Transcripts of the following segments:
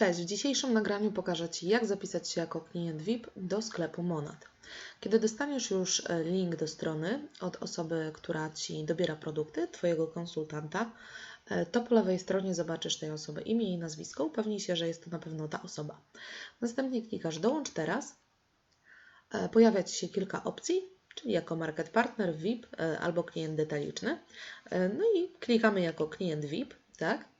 Cześć, w dzisiejszym nagraniu pokażę Ci, jak zapisać się jako klient VIP do sklepu Monad. Kiedy dostaniesz już e, link do strony od osoby, która Ci dobiera produkty, Twojego konsultanta, e, to po lewej stronie zobaczysz tej osoby imię i nazwisko. Upewnij się, że jest to na pewno ta osoba. Następnie klikasz Dołącz teraz. E, Pojawia Ci się kilka opcji, czyli jako Market Partner, VIP albo klient detaliczny. No i klikamy jako klient VIP, tak?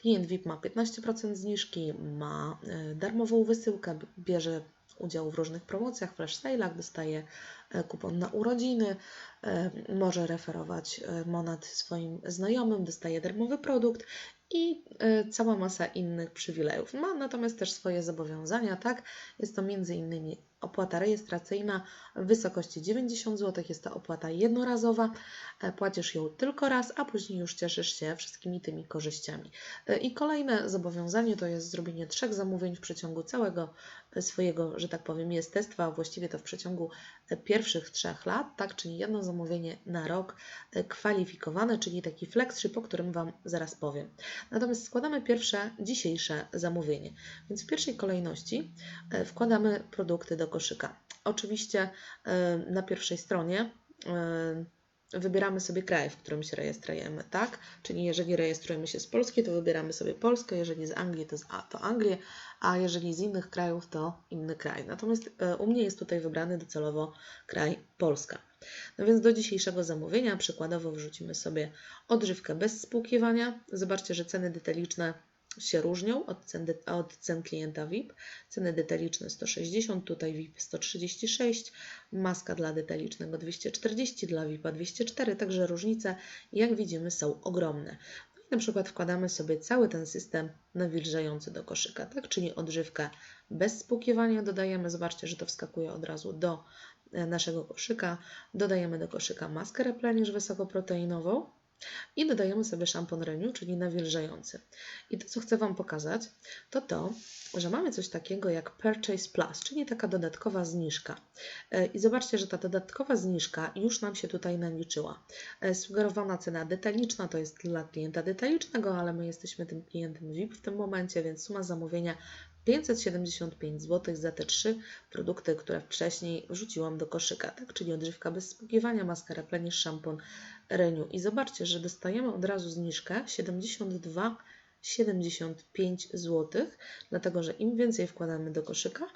Klient VIP ma 15% zniżki, ma e, darmową wysyłkę, bierze udział w różnych promocjach, flash sale'ach, dostaje e, kupon na urodziny, e, może referować Monat swoim znajomym, dostaje darmowy produkt i cała masa innych przywilejów. Ma natomiast też swoje zobowiązania, tak? Jest to między innymi opłata rejestracyjna w wysokości 90 zł. Jest to opłata jednorazowa. E, płacisz ją tylko raz, a później już cieszysz się wszystkimi tymi korzyściami. E, I kolejne zobowiązanie to jest zrobienie trzech zamówień w przeciągu całego e, swojego, że tak powiem, jestestwa, a właściwie to w przeciągu pierwszych trzech lat, tak, czyli jedno zamówienie na rok kwalifikowane, czyli taki flexship, o którym Wam zaraz powiem. Natomiast składamy pierwsze dzisiejsze zamówienie. Więc w pierwszej kolejności wkładamy produkty do koszyka. Oczywiście e, na pierwszej stronie e, wybieramy sobie kraj, w którym się rejestrujemy, tak? Czyli jeżeli rejestrujemy się z Polski, to wybieramy sobie Polskę, jeżeli z Anglii, to, z, to Anglię, a jeżeli z innych krajów, to inny kraj. Natomiast e, u mnie jest tutaj wybrany docelowo kraj Polska. No więc do dzisiejszego zamówienia przykładowo wrzucimy sobie odżywkę bez spłukiwania. Zobaczcie, że ceny detaliczne się różnią od cen, od cen klienta VIP. Ceny detaliczne 160, tutaj VIP 136, maska dla detalicznego 240, dla VIPa 204, także różnice jak widzimy są ogromne. No i na przykład wkładamy sobie cały ten system nawilżający do koszyka, tak? czyli odżywkę bez spłukiwania dodajemy, zobaczcie, że to wskakuje od razu do e, naszego koszyka. Dodajemy do koszyka maskę replenish wysokoproteinową, i dodajemy sobie szampon Renew, czyli nawilżający. I to, co chcę Wam pokazać, to to, że mamy coś takiego jak Purchase Plus, czyli taka dodatkowa zniżka. E, I zobaczcie, że ta dodatkowa zniżka już nam się tutaj naliczyła. E, sugerowana cena detaliczna to jest dla klienta detalicznego, ale my jesteśmy tym klientem VIP w tym momencie, więc suma zamówienia 575 zł za te trzy produkty, które wcześniej wrzuciłam do koszyka, tak? czyli odżywka bez spłukiwania, maska replenish, szampon Renew. I zobaczcie, że dostajemy od razu zniżkę 72,75 zł, dlatego że im więcej wkładamy do koszyka,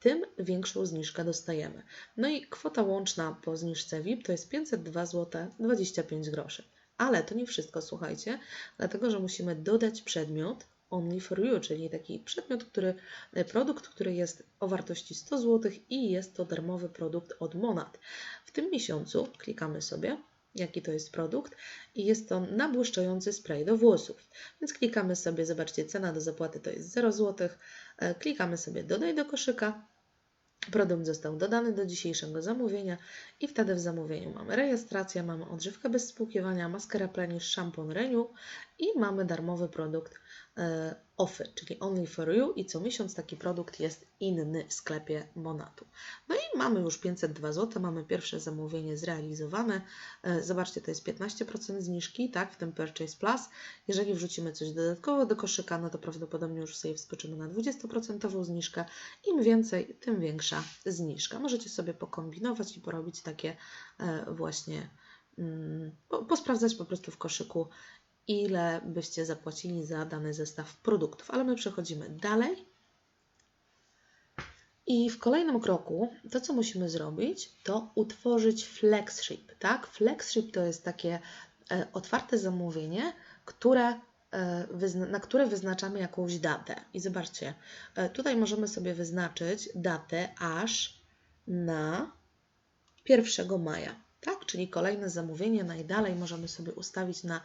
tym większą zniżkę dostajemy. No i kwota łączna po zniżce VIP to jest 502 zł 25 groszy. Ale to nie wszystko, słuchajcie, dlatego że musimy dodać przedmiot Only for You, czyli taki przedmiot, który, produkt, który jest o wartości 100 zł i jest to darmowy produkt od Monad. W tym miesiącu klikamy sobie jaki to jest produkt i jest to nabłyszczający spray do włosów. Więc klikamy sobie, zobaczcie, cena do zapłaty to jest 0 zł, e, klikamy sobie dodaj do koszyka, Produkt został dodany do dzisiejszego zamówienia i wtedy w zamówieniu mamy rejestrację, mamy odżywkę bez spłukiwania, maskę replenish, szampon Renew i mamy darmowy produkt e, offer, czyli only for you i co miesiąc taki produkt jest inny w sklepie Monatu. No i mamy już 502 zł, mamy pierwsze zamówienie zrealizowane. E, zobaczcie, to jest 15% zniżki, tak, w tym Purchase Plus. Jeżeli wrzucimy coś dodatkowo do koszyka, no to prawdopodobnie już sobie wskoczymy na 20% zniżkę. Im więcej, tym większa zniżka. Możecie sobie pokombinować i porobić takie e, właśnie, mm, posprawdzać po prostu w koszyku, ile byście zapłacili za dany zestaw produktów. Ale my przechodzimy dalej. I w kolejnym kroku to, co musimy zrobić, to utworzyć FlexShip. Tak? FlexShip to jest takie e, otwarte zamówienie, które, e, na które wyznaczamy jakąś datę. I zobaczcie, e, tutaj możemy sobie wyznaczyć datę aż na 1 maja. Tak? Czyli kolejne zamówienie najdalej możemy sobie ustawić na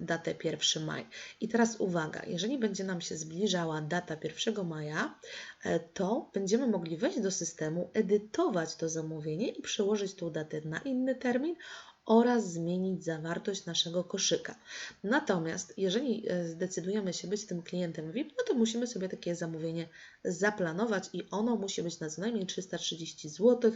datę 1 maj. I teraz uwaga, jeżeli będzie nam się zbliżała data 1 maja, e, to będziemy mogli wejść do systemu, edytować to zamówienie i przełożyć tą datę na inny termin oraz zmienić zawartość naszego koszyka. Natomiast jeżeli e, zdecydujemy się być tym klientem VIP, no to musimy sobie takie zamówienie zaplanować i ono musi być na co najmniej 330 zł.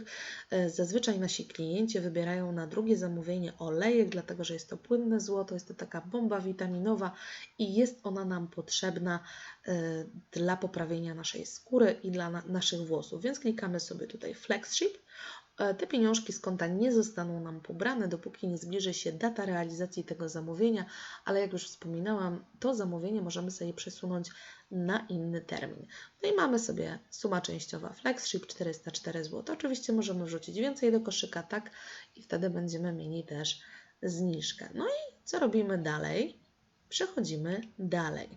E, Zazwyczaj nasi klienci wybierają na drugie zamówienie olejek, dlatego że jest to płynne złoto, jest to taka bomba witaminowa i jest ona nam potrzebna e, dla poprawienia naszej skóry i dla na naszych włosów. Więc klikamy sobie tutaj FlexShip. E, Te pieniążki z konta nie zostaną nam pobrane, dopóki nie zbliży się data realizacji tego zamówienia, ale jak już wspominałam, to zamówienie możemy sobie przesunąć na inny termin. No i mamy sobie suma częściowa FlexShip 404 zł. Oczywiście możemy wrzucić więcej do koszyka, tak? I wtedy będziemy mieli też zniżkę. No i co robimy dalej? Przechodzimy dalej.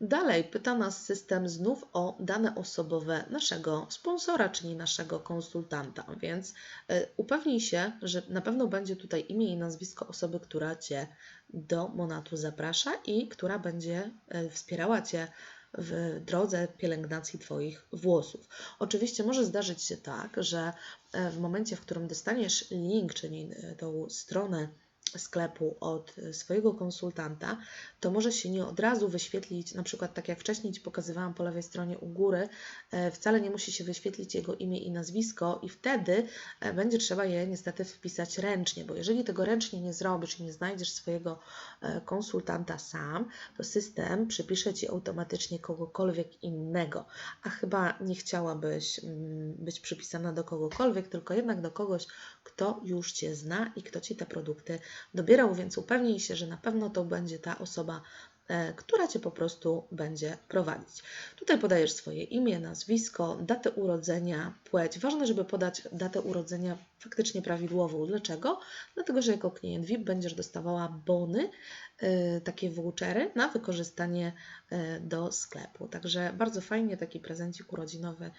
Dalej pyta nas system znów o dane osobowe naszego sponsora, czyli naszego konsultanta, więc y, upewnij się, że na pewno będzie tutaj imię i nazwisko osoby, która Cię do Monatu zaprasza i która będzie y, wspierała Cię w drodze pielęgnacji Twoich włosów. Oczywiście może zdarzyć się tak, że y, w momencie, w którym dostaniesz link, czyli tą stronę, sklepu od swojego konsultanta, to może się nie od razu wyświetlić, na przykład tak jak wcześniej Ci pokazywałam po lewej stronie u góry, e, wcale nie musi się wyświetlić jego imię i nazwisko i wtedy e, będzie trzeba je niestety wpisać ręcznie, bo jeżeli tego ręcznie nie zrobisz i nie znajdziesz swojego e, konsultanta sam, to system przypisze Ci automatycznie kogokolwiek innego, a chyba nie chciałabyś mm, być przypisana do kogokolwiek, tylko jednak do kogoś, kto już Cię zna i kto Ci te produkty dobierał, więc upewnij się, że na pewno to będzie ta osoba, e, która Cię po prostu będzie prowadzić. Tutaj podajesz swoje imię, nazwisko, datę urodzenia, płeć. Ważne, żeby podać datę urodzenia faktycznie prawidłową. Dlaczego? Dlatego, że jako klient VIP będziesz dostawała bony, y, takie vouchery na wykorzystanie y, do sklepu. Także bardzo fajnie taki prezencik urodzinowy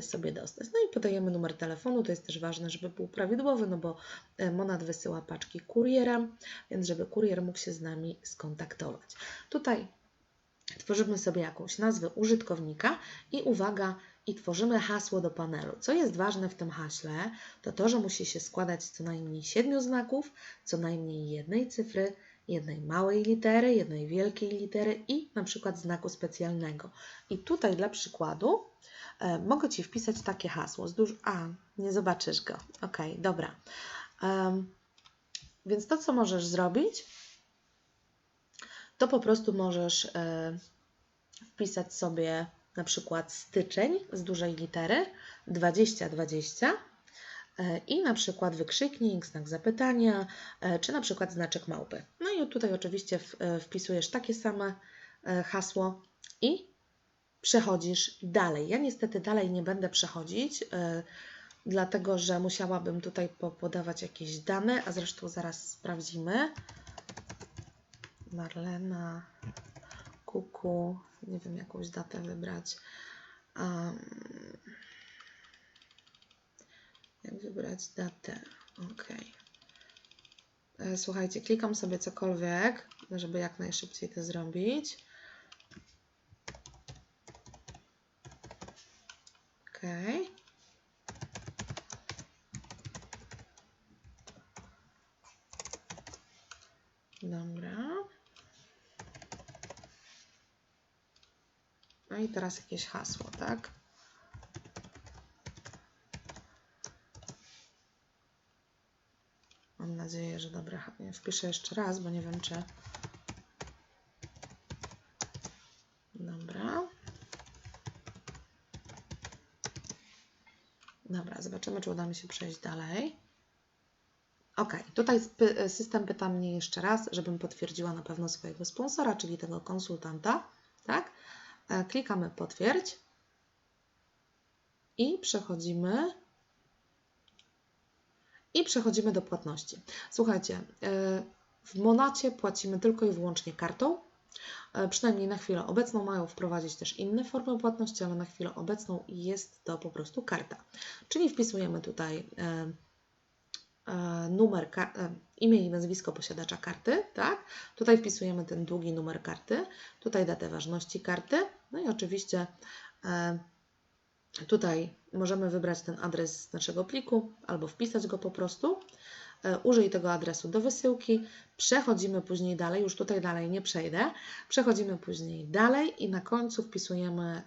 sobie dostać. No i podajemy numer telefonu, to jest też ważne, żeby był prawidłowy, no bo Monat wysyła paczki kurierem, więc żeby kurier mógł się z nami skontaktować. Tutaj tworzymy sobie jakąś nazwę użytkownika i uwaga, i tworzymy hasło do panelu. Co jest ważne w tym haśle, to to, że musi się składać co najmniej siedmiu znaków, co najmniej jednej cyfry, jednej małej litery, jednej wielkiej litery i na przykład znaku specjalnego. I tutaj dla przykładu e, mogę Ci wpisać takie hasło. A, nie zobaczysz go. Ok, dobra. Um, więc to, co możesz zrobić, to po prostu możesz e, wpisać sobie na przykład styczeń z dużej litery 2020 e, i na przykład wykrzyknik, znak zapytania, e, czy na przykład znaczek małpy. No i tutaj oczywiście e, wpisujesz takie same hasło i przechodzisz dalej. Ja niestety dalej nie będę przechodzić, dlatego że musiałabym tutaj podawać jakieś dane, a zresztą zaraz sprawdzimy. Marlena Kuku, nie wiem, jakąś datę wybrać. Um, jak wybrać datę? OK. E, słuchajcie, klikam sobie cokolwiek, żeby jak najszybciej to zrobić. Dobra. No i teraz jakieś hasło, tak? Mam nadzieję, że dobre. Wpiszę jeszcze raz, bo nie wiem, czy. Dobra. Dobra, zobaczymy, czy uda mi się przejść dalej. Ok, tutaj system pyta mnie jeszcze raz, żebym potwierdziła na pewno swojego sponsora, czyli tego konsultanta, tak? E, klikamy potwierdź i przechodzimy i przechodzimy do płatności. Słuchajcie, e, w Monacie płacimy tylko i wyłącznie kartą. E, przynajmniej na chwilę obecną mają wprowadzić też inne formy płatności, ale na chwilę obecną jest to po prostu karta. Czyli wpisujemy tutaj numer, imię i nazwisko posiadacza karty, tak? Tutaj wpisujemy ten długi numer karty, tutaj datę ważności karty, no i oczywiście e, Tutaj możemy wybrać ten adres naszego pliku albo wpisać go po prostu. E, Użyj tego adresu do wysyłki. Przechodzimy później dalej, już tutaj dalej nie przejdę. Przechodzimy później dalej i na końcu wpisujemy e,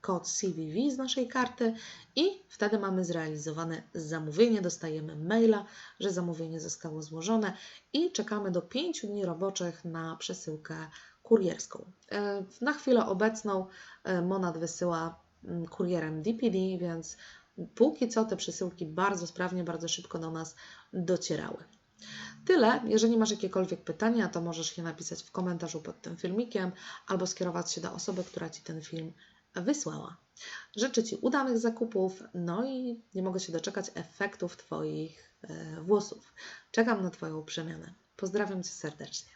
kod CVV z naszej karty i wtedy mamy zrealizowane zamówienie. Dostajemy maila, że zamówienie zostało złożone i czekamy do 5 dni roboczych na przesyłkę kurierską. E, Na chwilę obecną Monad wysyła mm, kurierem DPD, więc póki co te przesyłki bardzo sprawnie, bardzo szybko do nas docierały. Tyle. Jeżeli masz jakiekolwiek pytania, to możesz je napisać w komentarzu pod tym filmikiem albo skierować się do osoby, która Ci ten film wysłała. Życzę Ci udanych zakupów, no i nie mogę się doczekać efektów Twoich e, włosów. Czekam na Twoją przemianę. Pozdrawiam Cię serdecznie.